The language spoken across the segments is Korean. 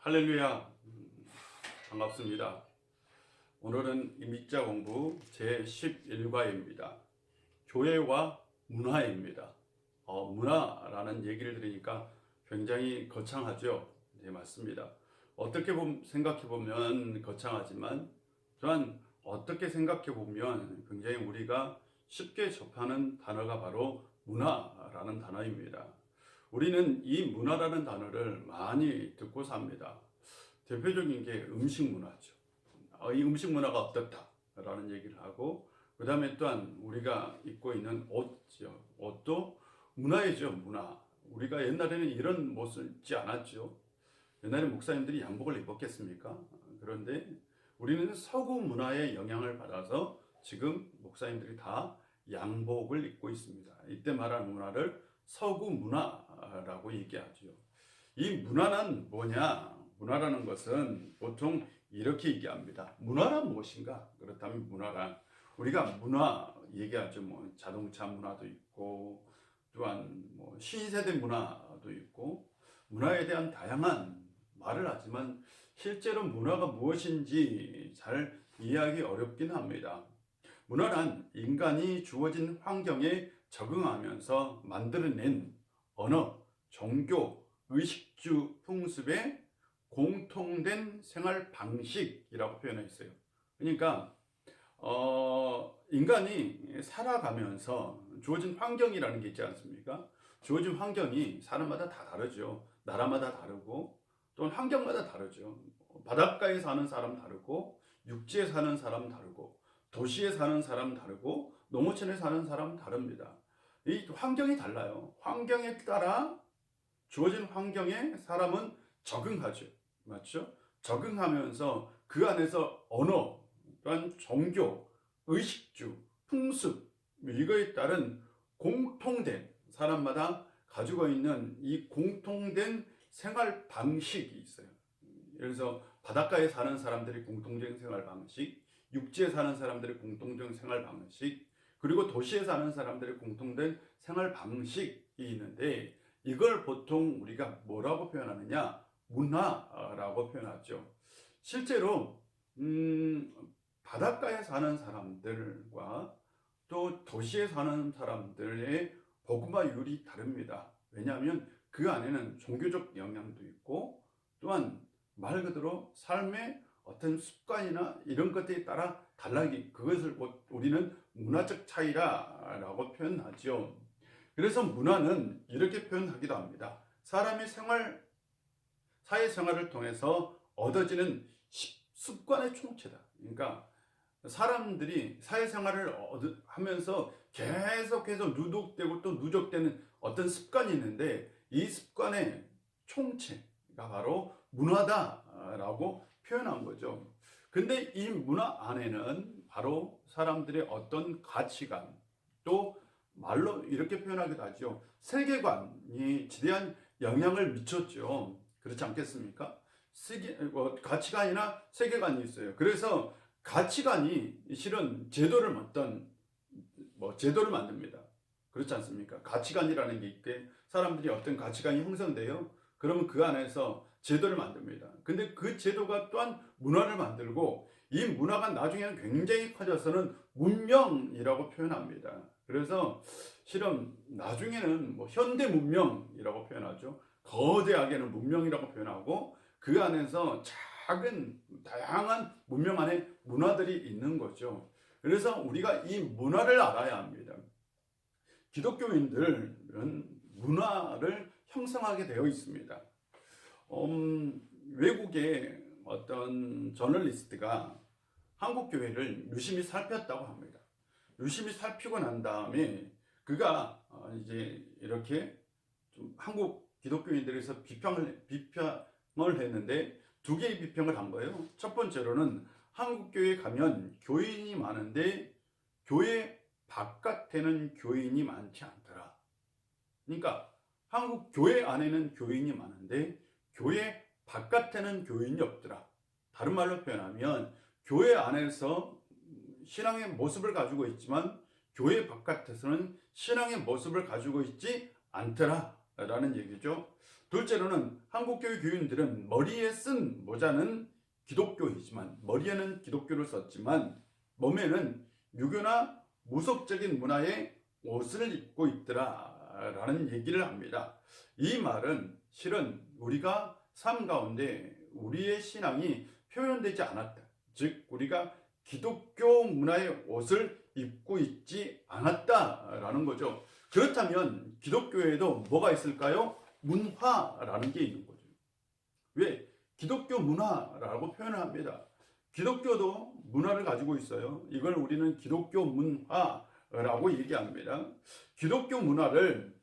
할렐루야 음, 반갑습니다. 오늘은 임익자 공부 제 11과입니다. 교회와 문화입니다. 어, 문화라는 얘기를 들으니까 굉장히 거창하죠. 네 맞습니다. 어떻게 보, 생각해 보면 거창하지만 또한 어떻게 생각해 보면 굉장히 우리가 쉽게 접하는 단어가 바로 문화라는 단어입니다. 우리는 이 문화라는 단어를 많이 듣고 삽니다. 대표적인 게 음식 문화죠. 어, 이 음식 문화가 어떻다라는 얘기를 하고 그 다음에 또한 우리가 입고 있는 옷죠. 옷도 문화이죠. 문화. 우리가 옛날에는 이런 옷을 입지 않았죠. 옛날에 목사님들이 양복을 입었겠습니까? 그런데 우리는 서구 문화의 영향을 받아서 지금 목사님들이 다 양복을 입고 있습니다. 이때 말하는 문화를 서구 문화라고 얘기하죠. 이 문화는 뭐냐? 문화라는 것은 보통 이렇게 얘기합니다. 문화란 무엇인가? 그렇다면 문화란 우리가 문화 얘기하죠. 뭐 자동차 문화도 있고 또한 뭐 신세대 문화도 있고 문화에 대한 다양한 말을 하지만 실제로 문화가 무엇인지 잘 이해하기 어렵긴 합니다. 문화란 인간이 주어진 환경에 적응하면서 만들어낸 언어, 종교, 의식주, 풍습의 공통된 생활 방식이라고 표현했어요. 그러니까 어, 인간이 살아가면서 주어진 환경이라는 게 있지 않습니까? 주어진 환경이 사람마다 다 다르죠. 나라마다 다르고 또 환경마다 다르죠. 바닷가에 사는 사람 다르고 육지에 사는 사람 다르고 도시에 사는 사람 다르고 농어촌에 사는 사람 다릅니다. 이 환경이 달라요. 환경에 따라 주어진 환경에 사람은 적응하죠. 맞죠? 적응하면서 그 안에서 언어, 또한 종교, 의식주, 풍습 이거에 따른 공통된 사람마다 가지고 있는 이 공통된 생활 방식이 있어요. 그래서 바닷가에 사는 사람들이 공통적인 생활 방식, 육지에 사는 사람들의 공통적인 생활 방식, 그리고 도시에 사는 사람들의 공통된 생활 방식이 있는데 이걸 보통 우리가 뭐라고 표현하느냐? 문화라고 표현하죠. 실제로 음, 바닷가에 사는 사람들과 또 도시에 사는 사람들의 복음화율이 다릅니다. 왜냐하면 그 안에는 종교적 영향도 있고 또한 말 그대로 삶의 어떤 습관이나 이런 것들에 따라 달라기 그것을 우리는 문화적 차이라고 표현하죠. 그래서 문화는 이렇게 표현하기도 합니다. 사람이 생활 사회생활을 통해서 얻어지는 습관의 총체다. 그러니까 사람들이 사회생활을 하면서 계속해서 누독되고 또 누적되는 어떤 습관이 있는데 이 습관의 총체가 바로 문화다라고 표현한 거죠. 근데 이 문화 안에는 바로 사람들의 어떤 가치관 또 말로 이렇게 표현하기도 하죠. 세계관이 지대한 영향을 미쳤죠. 그렇지 않겠습니까? 세계, 어, 가치관이나 세계관이 있어요. 그래서 가치관이 실은 제도를 어떤 뭐 제도를 만듭니다. 그렇지 않습니까? 가치관이라는 게 있게 사람들이 어떤 가치관이 형성돼요. 그러면 그 안에서 제도를 만듭니다. 근데 그 제도가 또한 문화를 만들고 이 문화가 나중에는 굉장히 커져서는 문명이라고 표현합니다. 그래서 실은 나중에는 뭐 현대 문명이라고 표현하죠. 거대하게는 문명이라고 표현하고 그 안에서 작은 다양한 문명 안에 문화들이 있는 거죠. 그래서 우리가 이 문화를 알아야 합니다. 기독교인들은 문화를 형성하게 되어 있습니다. 음, 외국의 어떤 저널리스트가 한국 교회를 유심히 살폈다고 합니다. 유심히 살피고 난 다음에 그가 어, 이제 이렇게 좀 한국 기독교인들에서 비평을 비평을 했는데 두 개의 비평을 한 거예요. 첫 번째로는 한국 교회 가면 교인이 많은데 교회 바깥에는 교인이 많지 않더라. 그러니까 한국 교회 안에는 교인이 많은데 교회 바깥에는 교인이 없더라. 다른 말로 표현하면 교회 안에서 신앙의 모습을 가지고 있지만 교회 바깥에서는 신앙의 모습을 가지고 있지 않더라 라는 얘기죠. 둘째로는 한국교회 교인들은 머리에 쓴 모자는 기독교이지만 머리에는 기독교를 썼지만 몸에는 유교나 무속적인 문화의 옷을 입고 있더라 라는 얘기를 합니다. 이 말은 실은 우리가 삶 가운데 우리의 신앙이 표현되지 않았다. 즉 우리가 기독교 문화의 옷을 입고 있지 않았다라는 거죠. 그렇다면 기독교에도 뭐가 있을까요? 문화라는 게 있는 거죠. 왜? 기독교 문화라고 표현을 합니다. 기독교도 문화를 가지고 있어요. 이걸 우리는 기독교 문화 라고 얘기합니다. 기독교 문화를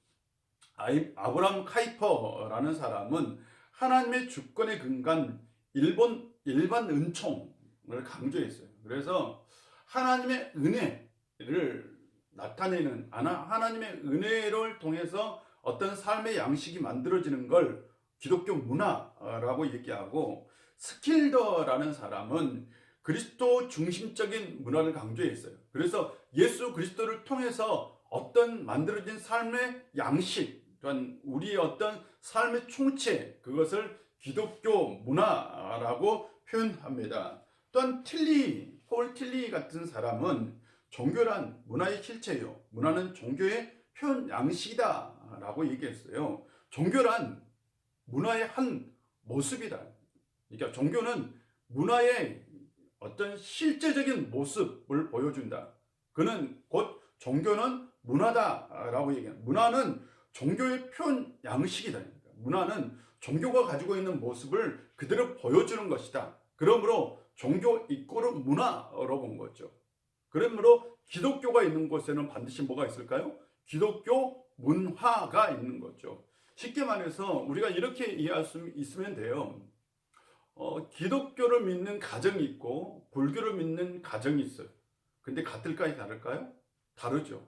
아브람 카이퍼라는 사람은 하나님의 주권에 근간 일본 일반 은총을 강조했어요. 그래서 하나님의 은혜를 나타내는 하나 하나님의 은혜를 통해서 어떤 삶의 양식이 만들어지는 걸 기독교 문화라고 얘기하고 스킬더라는 사람은 그리스도 중심적인 문화를 강조했어요. 그래서 예수 그리스도를 통해서 어떤 만들어진 삶의 양식, 또한 우리의 어떤 삶의 총체, 그것을 기독교 문화라고 표현합니다. 또한 틸리, 폴 틸리 같은 사람은 종교란 문화의 실체요. 문화는 종교의 표현 양식이다 라고 얘기했어요. 종교란 문화의 한 모습이다. 그러니까 종교는 문화의 어떤 실제적인 모습을 보여준다. 그는 곧 종교는 문화다라고 얘기합니다. 문화는 종교의 표현 양식이다. 문화는 종교가 가지고 있는 모습을 그대로 보여주는 것이다. 그러므로 종교 이꼬르 문화로 본 거죠. 그러므로 기독교가 있는 곳에는 반드시 뭐가 있을까요? 기독교 문화가 있는 거죠. 쉽게 말해서 우리가 이렇게 이해할 수 있으면 돼요. 어, 기독교를 믿는 가정이 있고 불교를 믿는 가정이 있어요. 근데 같을까요? 다를까요? 다르죠.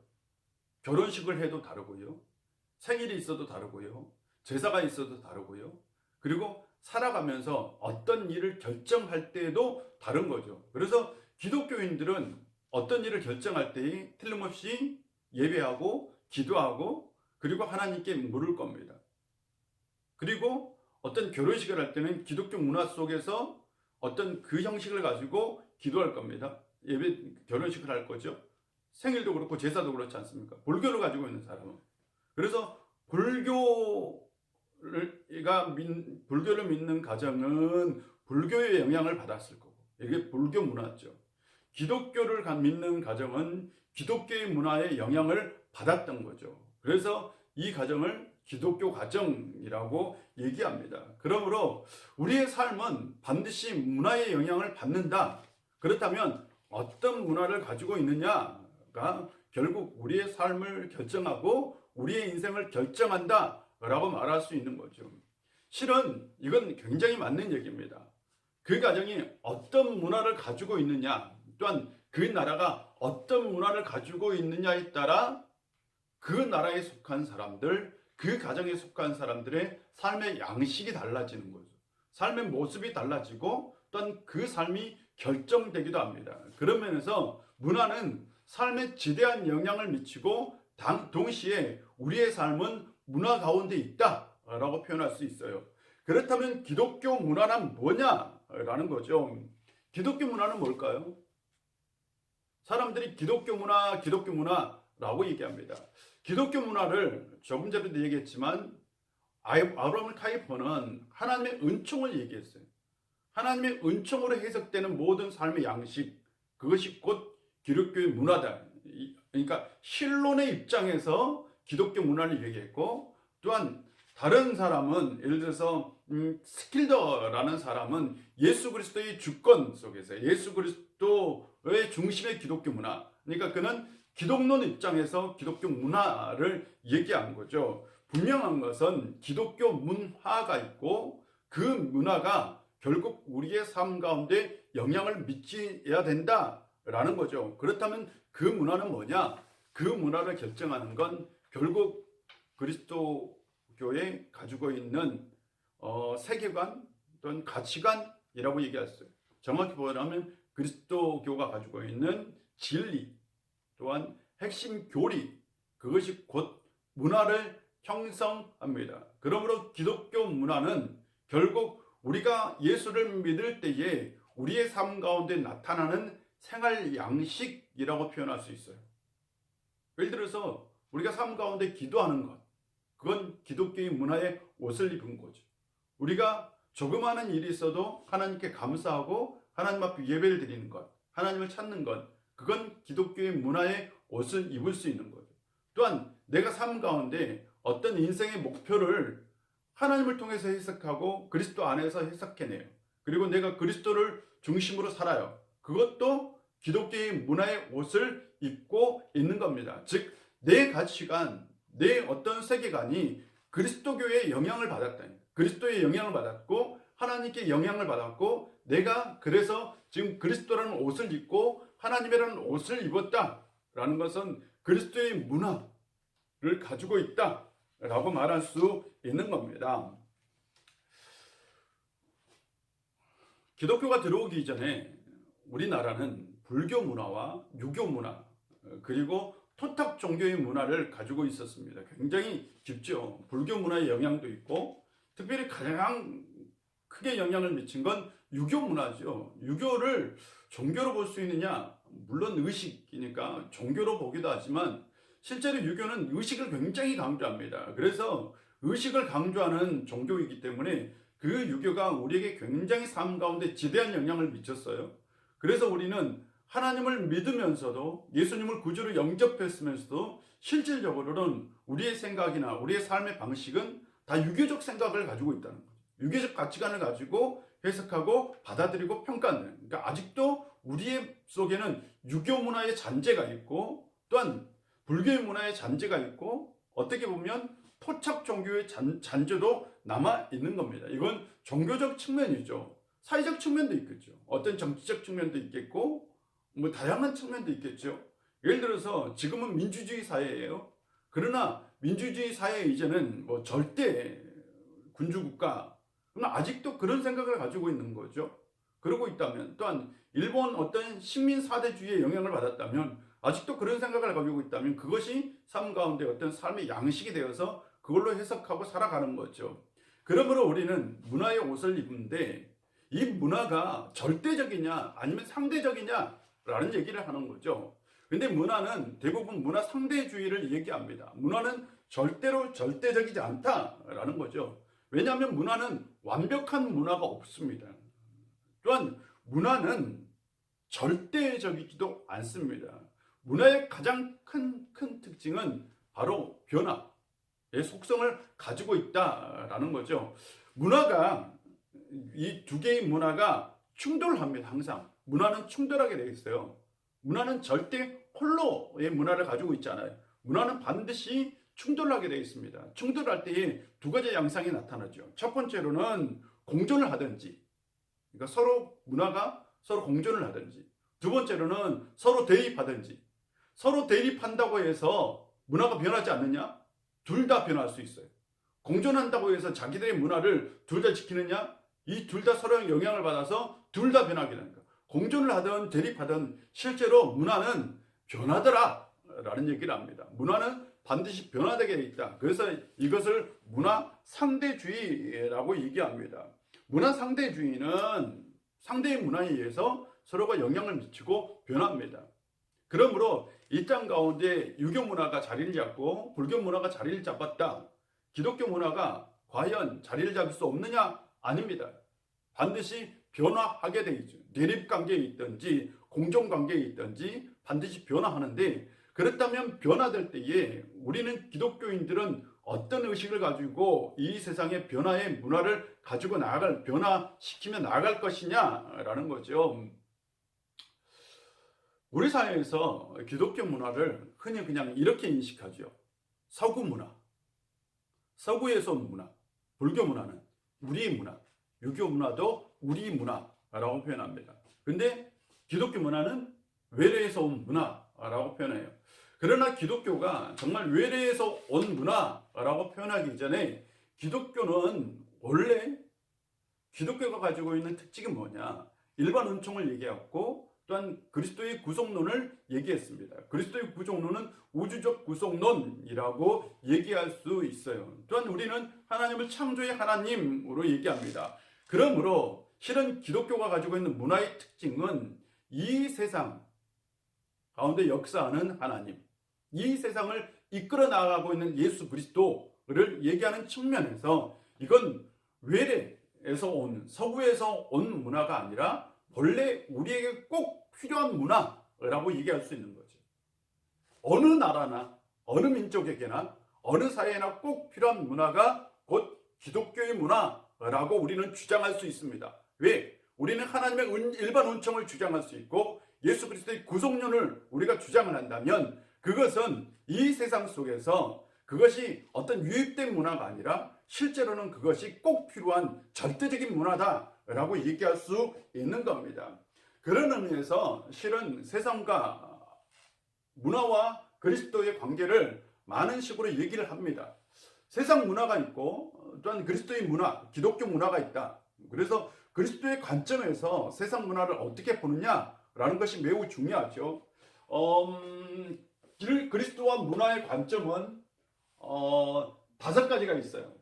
결혼식을 해도 다르고요. 생일이 있어도 다르고요. 제사가 있어도 다르고요. 그리고 살아가면서 어떤 일을 결정할 때에도 다른 거죠. 그래서 기독교인들은 어떤 일을 결정할 때 틀림없이 예배하고 기도하고 그리고 하나님께 물을 겁니다. 그리고 어떤 결혼식을 할 때는 기독교 문화 속에서 어떤 그 형식을 가지고 기도할 겁니다. 예배 결혼식을 할 거죠. 생일도 그렇고 제사도 그렇지 않습니까? 불교를 가지고 있는 사람은 그래서 불교가 믿, 불교를 믿는 가정은 불교의 영향을 받았을 거고 이게 불교 문화죠. 기독교를 믿는 가정은 기독교의 문화의 영향을 받았던 거죠. 그래서 이 가정을 기독교 가정이라고 얘기합니다. 그러므로 우리의 삶은 반드시 문화의 영향을 받는다. 그렇다면 어떤 문화를 가지고 있느냐가 결국 우리의 삶을 결정하고 우리의 인생을 결정한다. 라고 말할 수 있는 거죠. 실은 이건 굉장히 맞는 얘기입니다. 그 가정이 어떤 문화를 가지고 있느냐, 또한 그 나라가 어떤 문화를 가지고 있느냐에 따라 그 나라에 속한 사람들, 그 가정에 속한 사람들의 삶의 양식이 달라지는 거죠. 삶의 모습이 달라지고 또한 그 삶이 결정되기도 합니다. 그런 면에서 문화는 삶에 지대한 영향을 미치고 당, 동시에 우리의 삶은 문화 가운데 있다라고 표현할 수 있어요. 그렇다면 기독교 문화란 뭐냐라는 거죠. 기독교 문화는 뭘까요? 사람들이 기독교 문화, 기독교 문화라고 얘기합니다. 기독교 문화를 조금 전에도 얘기했지만 아브라함 카이퍼는 하나님의 은총을 얘기했어요. 하나님의 은총으로 해석되는 모든 삶의 양식 그것이 곧 기독교의 문화다. 그러니까 실론의 입장에서 기독교 문화를 얘기했고 또한 다른 사람은 예를 들어서 음, 스킬더라는 사람은 예수 그리스도의 주권 속에서 예수 그리스도의 중심의 기독교 문화 그러니까 그는 기독론 입장에서 기독교 문화를 얘기한 거죠. 분명한 것은 기독교 문화가 있고 그 문화가 결국 우리의 삶 가운데 영향을 미쳐야 된다라는 거죠. 그렇다면 그 문화는 뭐냐? 그 문화를 결정하는 건 결국 그리스도교에 가지고 있는 어, 세계관 또는 가치관이라고 얘기했어요. 정확히 보자면 그리스도교가 가지고 있는 진리 또한 핵심 교리 그것이 곧 문화를 형성합니다. 그러므로 기독교 문화는 결국 우리가 예수를 믿을 때에 우리의 삶 가운데 나타나는 생활 양식이라고 표현할 수 있어요. 예를 들어서 우리가 삶 가운데 기도하는 것, 그건 기독교의 문화의 옷을 입은 거죠. 우리가 조그마한 일이 있어도 하나님께 감사하고 하나님 앞에 예배를 드리는 것, 하나님을 찾는 것, 그건 기독교의 문화의 옷을 입을 수 있는 거죠. 또한 내가 삶 가운데 어떤 인생의 목표를 하나님을 통해서 해석하고 그리스도 안에서 해석해내요. 그리고 내가 그리스도를 중심으로 살아요. 그것도 기독교의 문화의 옷을 입고 있는 겁니다. 즉, 내 가치관, 내 어떤 세계관이 그리스도교의 영향을 받았다. 그리스도의 영향을 받았고, 하나님께 영향을 받았고, 내가 그래서 지금 그리스도라는 옷을 입고 하나님이라는 옷을 입었다라는 것은 그리스도의 문화를 가지고 있다라고 말할 수 있는 겁니다. 기독교가 들어오기 전에 우리나라는 불교 문화와 유교 문화 그리고 토탁 종교의 문화를 가지고 있었습니다. 굉장히 깊죠. 불교 문화의 영향도 있고 특별히 가장 크게 영향을 미친 건 유교 문화죠. 유교를 종교로 볼 수 있느냐? 물론 의식이니까 종교로 보기도 하지만 실제로 유교는 의식을 굉장히 강조합니다. 그래서 의식을 강조하는 종교이기 때문에 그 유교가 우리에게 굉장히 삶 가운데 지대한 영향을 미쳤어요. 그래서 우리는 하나님을 믿으면서도 예수님을 구주로 영접했으면서도 실질적으로는 우리의 생각이나 우리의 삶의 방식은 다 유교적 생각을 가지고 있다는 거죠. 유교적 가치관을 가지고 해석하고 받아들이고 평가하는. 그러니까 아직도 우리의 속에는 유교 문화의 잔재가 있고 또한 불교의 문화의 잔재가 있고 어떻게 보면 토착 종교의 잔, 잔재도 남아 있는 겁니다. 이건 종교적 측면이죠. 사회적 측면도 있겠죠. 어떤 정치적 측면도 있겠고 뭐 다양한 측면도 있겠죠. 예를 들어서 지금은 민주주의 사회예요. 그러나 민주주의 사회 이제는 뭐 절대 군주국가 아직도 그런 생각을 가지고 있는 거죠. 그러고 있다면 또한 일본 어떤 식민 사대주의의 영향을 받았다면 아직도 그런 생각을 가지고 있다면 그것이 삶 가운데 어떤 삶의 양식이 되어서 그걸로 해석하고 살아가는 거죠. 그러므로 우리는 문화의 옷을 입는데 이 문화가 절대적이냐 아니면 상대적이냐라는 얘기를 하는 거죠. 근데 문화는 대부분 문화 상대주의를 얘기합니다. 문화는 절대로 절대적이지 않다라는 거죠. 왜냐하면 문화는 완벽한 문화가 없습니다. 또한 문화는 절대적이지도 않습니다. 문화의 가장 큰, 큰 특징은 바로 변화의 속성을 가지고 있다라는 거죠. 문화가 이 두 개의 문화가 충돌합니다. 항상 문화는 충돌하게 되어 있어요. 문화는 절대 홀로의 문화를 가지고 있잖아요. 문화는 반드시 충돌하게 되어 있습니다. 충돌할 때에 두 가지 양상이 나타나죠. 첫 번째로는 공존을 하든지, 그러니까 서로 문화가 서로 공존을 하든지, 두 번째로는 서로 대립하든지, 서로 대립한다고 해서 문화가 변하지 않느냐? 둘 다 변할 수 있어요. 공존한다고 해서 자기들의 문화를 둘 다 지키느냐? 이 둘 다 서로 영향을 받아서 둘 다 변하게 되는 거야. 공존을 하든 대립하든 실제로 문화는 변하더라 라는 얘기를 합니다. 문화는 반드시 변화되게 돼 있다. 그래서 이것을 문화 상대주의라고 얘기합니다. 문화 상대주의는 상대의 문화에 의해서 서로가 영향을 미치고 변합니다. 그러므로 이 땅 가운데 유교 문화가 자리를 잡고 불교 문화가 자리를 잡았다. 기독교 문화가 과연 자리를 잡을 수 없느냐? 아닙니다. 반드시 변화하게 돼 있죠. 대립 관계에 있든지 공정 관계에 있든지 반드시 변화하는데 그렇다면 변화될 때에 우리는 기독교인들은 어떤 의식을 가지고 이 세상의 변화의 문화를 가지고 나아갈 변화시키며 나아갈 것이냐라는 거죠. 우리 사회에서 기독교 문화를 흔히 그냥 이렇게 인식하죠. 서구 문화, 서구에서 온 문화, 불교 문화는 우리의 문화, 유교 문화도 우리 문화라고 표현합니다. 근데 기독교 문화는 외래에서 온 문화 라고 표현해요. 그러나 기독교가 정말 외래에서 온 문화라고 표현하기 전에 기독교는 원래 기독교가 가지고 있는 특징이 뭐냐? 일반 은총을 얘기했고 또한 그리스도의 구속론을 얘기했습니다. 그리스도의 구속론은 우주적 구속론이라고 얘기할 수 있어요. 또한 우리는 하나님을 창조의 하나님으로 얘기합니다. 그러므로 실은 기독교가 가지고 있는 문화의 특징은 이 세상 가운데 역사하는 하나님, 이 세상을 이끌어 나가고 있는 예수 그리스도를 얘기하는 측면에서 이건 외래에서 온 서구에서 온 문화가 아니라 본래 우리에게 꼭 필요한 문화라고 얘기할 수 있는 거죠. 어느 나라나 어느 민족에게나 어느 사회나 꼭 필요한 문화가 곧 기독교의 문화라고 우리는 주장할 수 있습니다. 왜? 우리는 하나님의 은- 일반 은총을 주장할 수 있고 예수 그리스도의 구속론을 우리가 주장을 한다면 그것은 이 세상 속에서 그것이 어떤 유입된 문화가 아니라 실제로는 그것이 꼭 필요한 절대적인 문화다라고 얘기할 수 있는 겁니다. 그런 의미에서 실은 세상과 문화와 그리스도의 관계를 많은 식으로 얘기를 합니다. 세상 문화가 있고 또한 그리스도의 문화, 기독교 문화가 있다. 그래서 그리스도의 관점에서 세상 문화를 어떻게 보느냐 라는 것이 매우 중요하죠. 음, 길- 그리스도와 문화의 관점은 어, 다섯 가지가 있어요.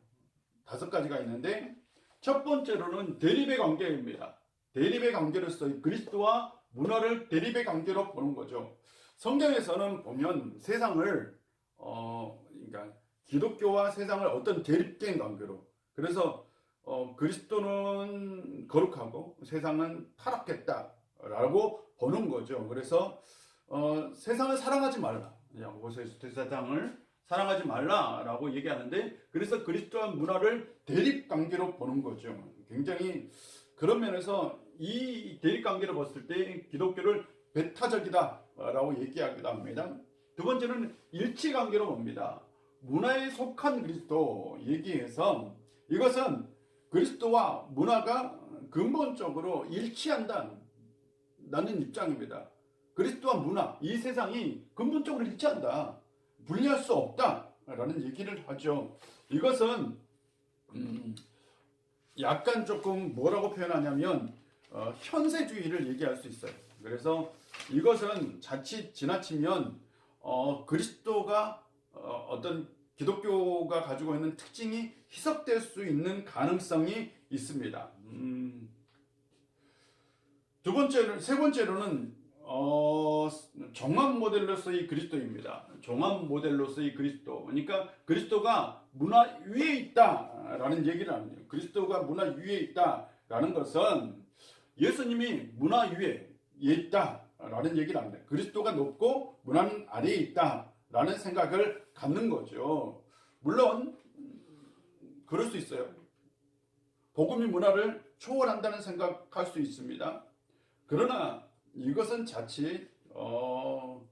다섯 가지가 있는데 첫 번째로는 대립의 관계입니다. 대립의 관계로서 이 그리스도와 문화를 대립의 관계로 보는 거죠. 성경에서는 보면 세상을 어, 그러니까 기독교와 세상을 어떤 대립된 관계로 그래서 어, 그리스도는 거룩하고 세상은 타락했다 라고 보는 거죠. 그래서 어, 세상을 사랑하지 말라. 야고보서 세상을 사랑하지 말라라고 얘기하는데 그래서 그리스도와 문화를 대립 관계로 보는 거죠. 굉장히 그런 면에서 이 대립 관계를 봤을 때 기독교를 배타적이다라고 얘기하기도 합니다. 두 번째는 일치 관계로 봅니다. 문화에 속한 그리스도 얘기해서 이것은 그리스도와 문화가 근본적으로 일치한다. 나는 입장입니다. 그리스도와 문화, 이 세상이 근본적으로 일치한다. 분리할 수 없다라는 얘기를 하죠. 이것은 음, 약간 조금 뭐라고 표현하냐면 어, 현세주의를 얘기할 수 있어요. 그래서 이것은 자칫 지나치면 어, 그리스도가 어, 어떤 기독교가 가지고 있는 특징이 희석될 수 있는 가능성이 있습니다. 음, 두 번째로 세 번째로는 어, 종합 모델로서의 그리스도입니다. 종합 모델로서의 그리스도. 그러니까 그리스도가 문화 위에 있다라는 얘기를 합니다. 그리스도가 문화 위에 있다라는 것은 예수님이 문화 위에 있다라는 얘기를 합니다. 그리스도가 높고 문화는 아래에 있다라는 생각을 갖는 거죠. 물론 그럴 수 있어요. 복음이 문화를 초월한다는 생각할 수 있습니다. 그러나 이것은 자칫 어,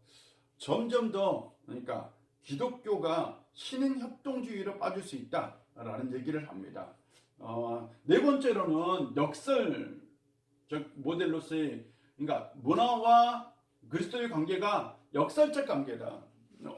점점 더 그러니까 기독교가 신흥 협동주의로 빠질 수 있다라는 얘기를 합니다. 어, 네 번째로는 역설적 모델로서의 그러니까 문화와 그리스도의 관계가 역설적 관계다.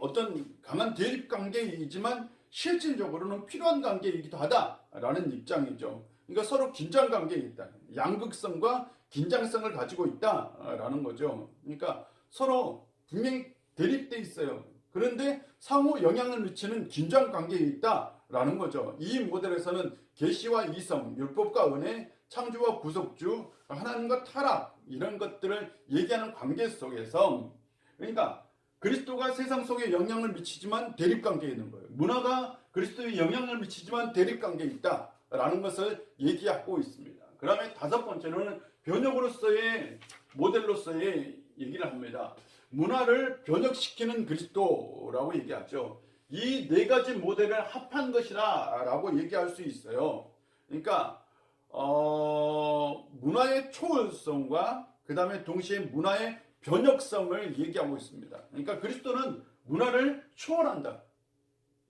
어떤 강한 대립 관계이지만 실질적으로는 필요한 관계이기도 하다라는 입장이죠. 그러니까 서로 긴장 관계에 있다. 양극성과 긴장성을 가지고 있다라는 거죠. 그러니까 서로 분명히 대립돼 있어요. 그런데 상호 영향을 미치는 긴장 관계에 있다라는 거죠. 이 모델에서는 계시와 이성, 율법과 은혜, 창조와 구속주, 하나님과 타락 이런 것들을 얘기하는 관계 속에서 그러니까 그리스도가 세상 속에 영향을 미치지만 대립 관계에 있는 거예요. 문화가 그리스도에 영향을 미치지만 대립 관계에 있다라는 것을 얘기하고 있습니다. 그다음에 다섯 번째로는 변혁으로서의 모델로서의 얘기를 합니다. 문화를 변혁시키는 그리스도라고 얘기하죠. 이 네 가지 모델을 합한 것이라라고 얘기할 수 있어요. 그러니까 어, 문화의 초월성과 그 다음에 동시에 문화의 변혁성을 얘기하고 있습니다. 그러니까 그리스도는 문화를 초월한다.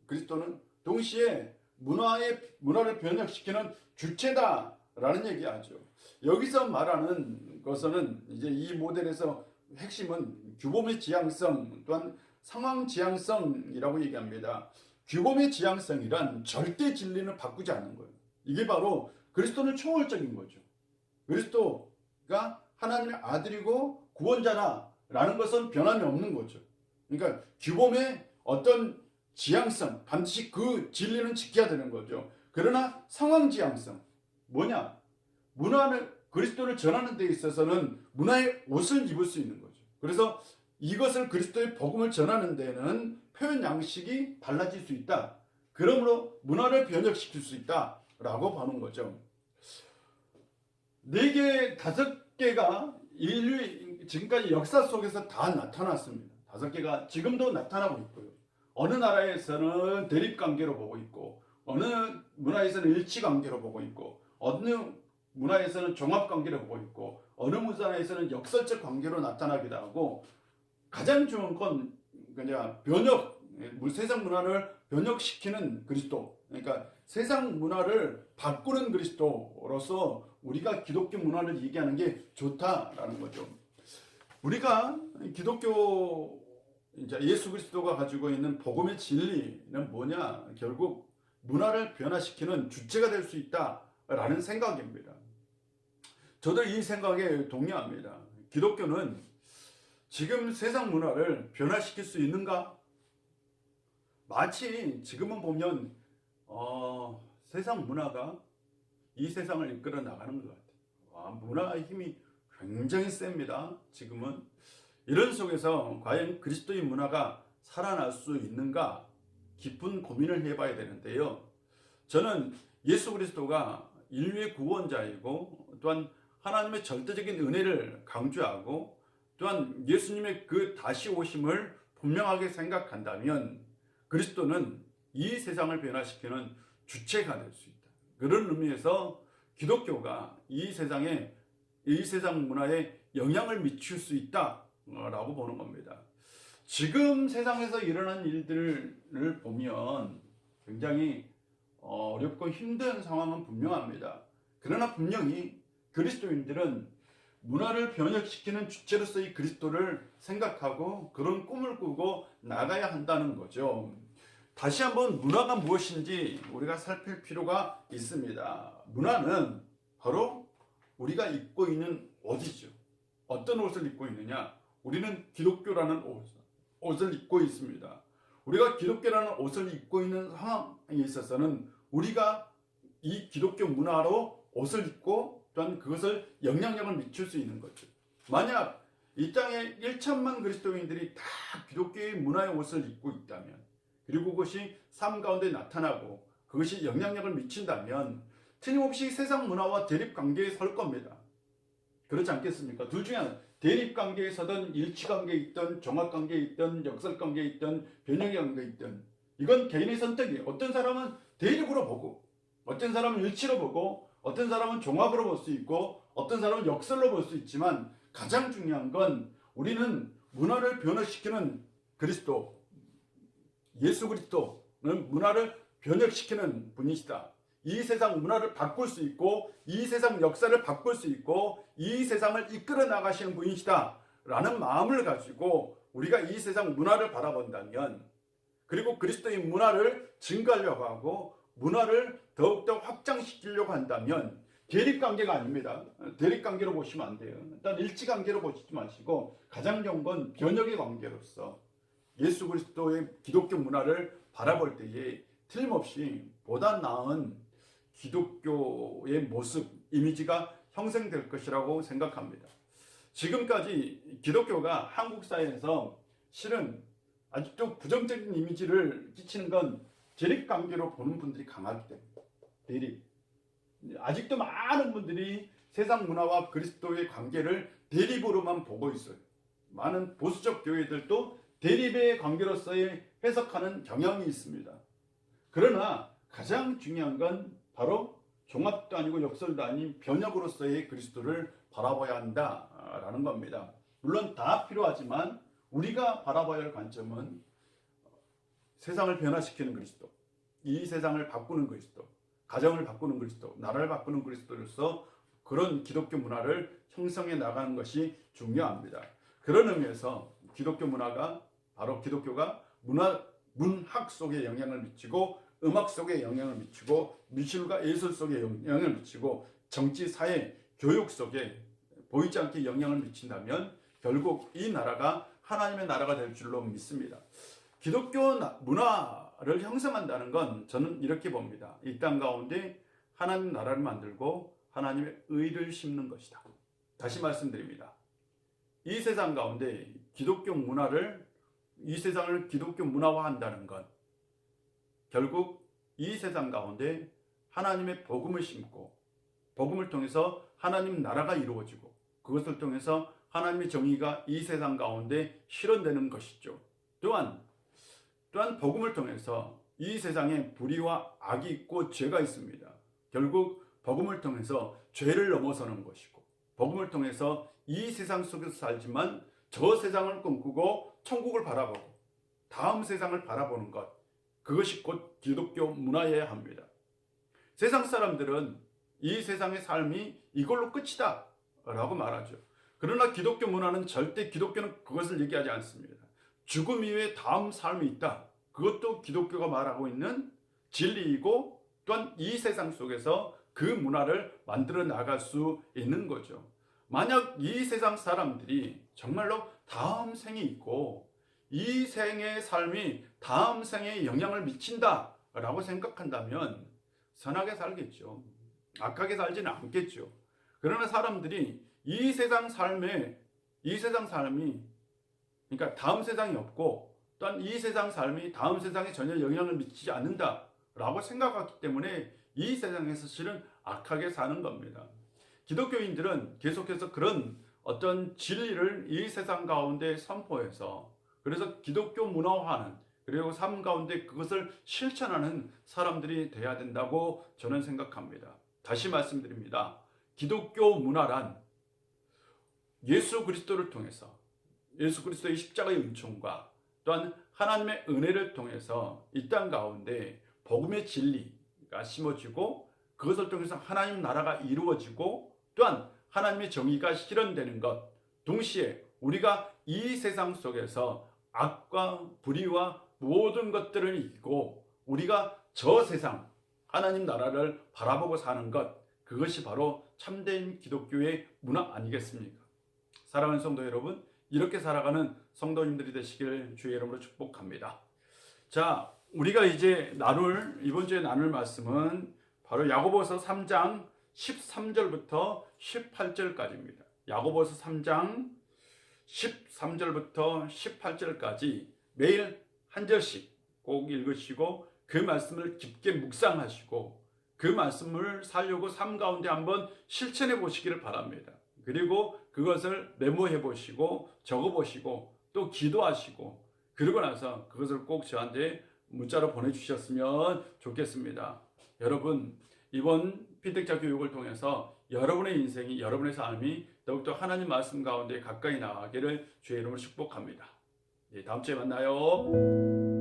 그리스도는 동시에 문화의 문화를 변혁시키는 주체다 라는 얘기 하죠. 여기서 말하는 것은 이제 이 모델에서 핵심은 규범의 지향성 또한 상황 지향성이라고 얘기합니다. 규범의 지향성이란 절대 진리는 바꾸지 않는 거예요. 이게 바로 그리스도는 초월적인 거죠. 그리스도가 하나님의 아들이고 구원자라라는 것은 변함이 없는 거죠. 그러니까 규범의 어떤 지향성 반드시 그 진리는 지켜야 되는 거죠. 그러나 상황 지향성 뭐냐? 문화를 그리스도를 전하는 데 있어서는 문화의 옷을 입을 수 있는 거죠. 그래서 이것을 그리스도의 복음을 전하는 데는 표현 양식이 달라질 수 있다. 그러므로 문화를 변혁시킬 수 있다라고 보는 거죠. 네 개, 다섯 개가 인류 지금까지 역사 속에서 다 나타났습니다. 다섯 개가 지금도 나타나고 있고요. 어느 나라에서는 대립 관계로 보고 있고 어느 문화에서는 일치 관계로 보고 있고 어느 문화에서는 종합 관계로 보고 있고 어느 문화에서는 역설적 관계로 나타나기도 하고 가장 좋은 건 그냥 변혁 세상 문화를 변혁시키는 그리스도 그러니까 세상 문화를 바꾸는 그리스도로서 우리가 기독교 문화를 얘기하는 게 좋다라는 거죠. 우리가 기독교 이제 예수 그리스도가 가지고 있는 복음의 진리는 뭐냐? 결국 문화를 변화시키는 주체가 될 수 있다 라는 생각입니다. 저도 이 생각에 동의합니다. 기독교는 지금 세상 문화를 변화시킬 수 있는가? 마치 지금은 보면 어, 세상 문화가 이 세상을 이끌어 나가는 것 같아요. 와, 문화의 힘이 굉장히 셉니다. 지금은 이런 속에서 과연 그리스도의 문화가 살아날 수 있는가 깊은 고민을 해봐야 되는데요. 저는 예수 그리스도가 인류의 구원자이고 또한 하나님의 절대적인 은혜를 강조하고 또한 예수님의 그 다시 오심을 분명하게 생각한다면 그리스도는 이 세상을 변화시키는 주체가 될 수 있다. 그런 의미에서 기독교가 이 세상에 이 세상 문화에 영향을 미칠 수 있다라고 보는 겁니다. 지금 세상에서 일어난 일들을 보면 굉장히 어렵고 힘든 상황은 분명합니다. 그러나 분명히 그리스도인들은 문화를 변혁시키는 주체로서의 그리스도를 생각하고 그런 꿈을 꾸고 나가야 한다는 거죠. 다시 한번 문화가 무엇인지 우리가 살필 필요가 있습니다. 문화는 바로 우리가 입고 있는 옷이죠. 어떤 옷을 입고 있느냐? 우리는 기독교라는 옷, 옷을 입고 있습니다. 우리가 기독교라는 옷을 입고 있는 상황에 있어서는 우리가 이 기독교 문화로 옷을 입고 또한 그것을 영향력을 미칠 수 있는 거죠. 만약 이 땅에 1천만 그리스도인들이 다 기독교의 문화의 옷을 입고 있다면 그리고 그것이 삶 가운데 나타나고 그것이 영향력을 미친다면 틀림없이 세상 문화와 대립 관계에 설 겁니다. 그렇지 않겠습니까? 둘 중에 하나. 대립 관계에 서든 일치 관계에 있든 종합 관계에 있든 역설 관계에 있든 변형의 관계에 있든 이건 개인의 선택이에요. 어떤 사람은 대립으로 보고 어떤 사람은 일치로 보고 어떤 사람은 종합으로 볼 수 있고 어떤 사람은 역설로 볼 수 있지만 가장 중요한 건 우리는 문화를 변화시키는 그리스도 예수 그리스도는 문화를 변혁시키는 분이시다. 이 세상 문화를 바꿀 수 있고 이 세상 역사를 바꿀 수 있고 이 세상을 이끌어 나가시는 분이시다. 라는 마음을 가지고 우리가 이 세상 문화를 바라본다면 그리고 그리스도의 문화를 증가하려고 하고 문화를 더욱더 확장시키려고 한다면 대립관계가 아닙니다. 대립관계로 보시면 안 돼요. 일단 일치관계로 보시지 마시고 가장 좋은 건 변혁의 관계로서 예수 그리스도의 기독교 문화를 바라볼 때에 틀림없이 보다 나은 기독교의 모습, 이미지가 형성될 것이라고 생각합니다. 지금까지 기독교가 한국 사회에서 실은 아직도 부정적인 이미지를 끼치는 건 대립 관계로 보는 분들이 강하기 때문에 대립. 아직도 많은 분들이 세상 문화와 그리스도의 관계를 대립으로만 보고 있어요. 많은 보수적 교회들도 대립의 관계로서의 해석하는 경향이 있습니다. 그러나 가장 중요한 건 바로 종합도 아니고 역설도 아닌 변혁으로서의 그리스도를 바라봐야 한다라는 겁니다. 물론 다 필요하지만 우리가 바라봐야 할 관점은 세상을 변화시키는 그리스도, 이 세상을 바꾸는 그리스도, 가정을 바꾸는 그리스도, 나라를 바꾸는 그리스도로서 그런 기독교 문화를 형성해 나가는 것이 중요합니다. 그런 의미에서 기독교 문화가 바로 기독교가 문화 문학 속에 영향을 미치고 음악 속에 영향을 미치고 미술과 예술 속에 영향을 미치고 정치, 사회, 교육 속에 보이지 않게 영향을 미친다면 결국 이 나라가 하나님의 나라가 될 줄로 믿습니다. 기독교 나- 문화를 형성한다는 건 저는 이렇게 봅니다. 이 땅 가운데 하나님 나라를 만들고 하나님의 의를 심는 것이다. 다시 말씀드립니다. 이 세상 가운데 기독교 문화를 이 세상을 기독교 문화화한다는 건 결국 이 세상 가운데 하나님의 복음을 심고 복음을 통해서 하나님 나라가 이루어지고 그것을 통해서 하나님의 정의가 이 세상 가운데 실현되는 것이죠. 또한 또한 복음을 통해서 이 세상에 불의와 악이 있고 죄가 있습니다. 결국 복음을 통해서 죄를 넘어서는 것이고 복음을 통해서 이 세상 속에서 살지만 저 세상을 꿈꾸고 천국을 바라보고 다음 세상을 바라보는 것 그것이 곧 기독교 문화여야 합니다. 세상 사람들은 이 세상의 삶이 이걸로 끝이다 라고 말하죠. 그러나 기독교 문화는 절대 기독교는 그것을 얘기하지 않습니다. 죽음 이후에 다음 삶이 있다. 그것도 기독교가 말하고 있는 진리이고 또한 이 세상 속에서 그 문화를 만들어 나갈 수 있는 거죠. 만약 이 세상 사람들이 정말로 다음 생이 있고 이 생의 삶이 다음 생에 영향을 미친다 라고 생각한다면 선하게 살겠죠. 악하게 살지는 않겠죠. 그러나 사람들이 이 세상 삶에 이 세상 삶이 그러니까 다음 세상이 없고 또한 이 세상 삶이 다음 세상에 전혀 영향을 미치지 않는다라고 생각하기 때문에 이 세상에서 실은 악하게 사는 겁니다. 기독교인들은 계속해서 그런 어떤 진리를 이 세상 가운데 선포해서 그래서 기독교 문화화하는 그리고 삶 가운데 그것을 실천하는 사람들이 돼야 된다고 저는 생각합니다. 다시 말씀드립니다. 기독교 문화란 예수 그리스도를 통해서 예수 그리스도의 십자가의 은총과 또한 하나님의 은혜를 통해서 이 땅 가운데 복음의 진리가 심어지고 그것을 통해서 하나님 나라가 이루어지고 또한 하나님의 정의가 실현되는 것 동시에 우리가 이 세상 속에서 악과 불의와 모든 것들을 이기고 우리가 저 세상 하나님 나라를 바라보고 사는 것 그것이 바로 참된 기독교의 문화 아니겠습니까? 사랑하는 성도 여러분 이렇게 살아가는 성도님들이 되시기를 주의 이름으로 축복합니다. 자, 우리가 이제 나눌 이번 주에 나눌 말씀은 바로 야고보서 3장 13절부터 18절까지입니다. 야고보서 3장 13절부터 18절까지 매일 한 절씩 꼭 읽으시고 그 말씀을 깊게 묵상하시고 그 말씀을 살려고 삶 가운데 한번 실천해 보시기를 바랍니다. 그리고 그것을 메모해 보시고 적어 보시고 또 기도하시고 그러고 나서 그것을 꼭 저한테 문자로 보내주셨으면 좋겠습니다. 여러분 이번 피택자 교육을 통해서 여러분의 인생이 여러분의 삶이 더욱더 하나님 말씀 가운데 가까이 나가기를 주의 이름으로 축복합니다. 네, 다음 주에 만나요.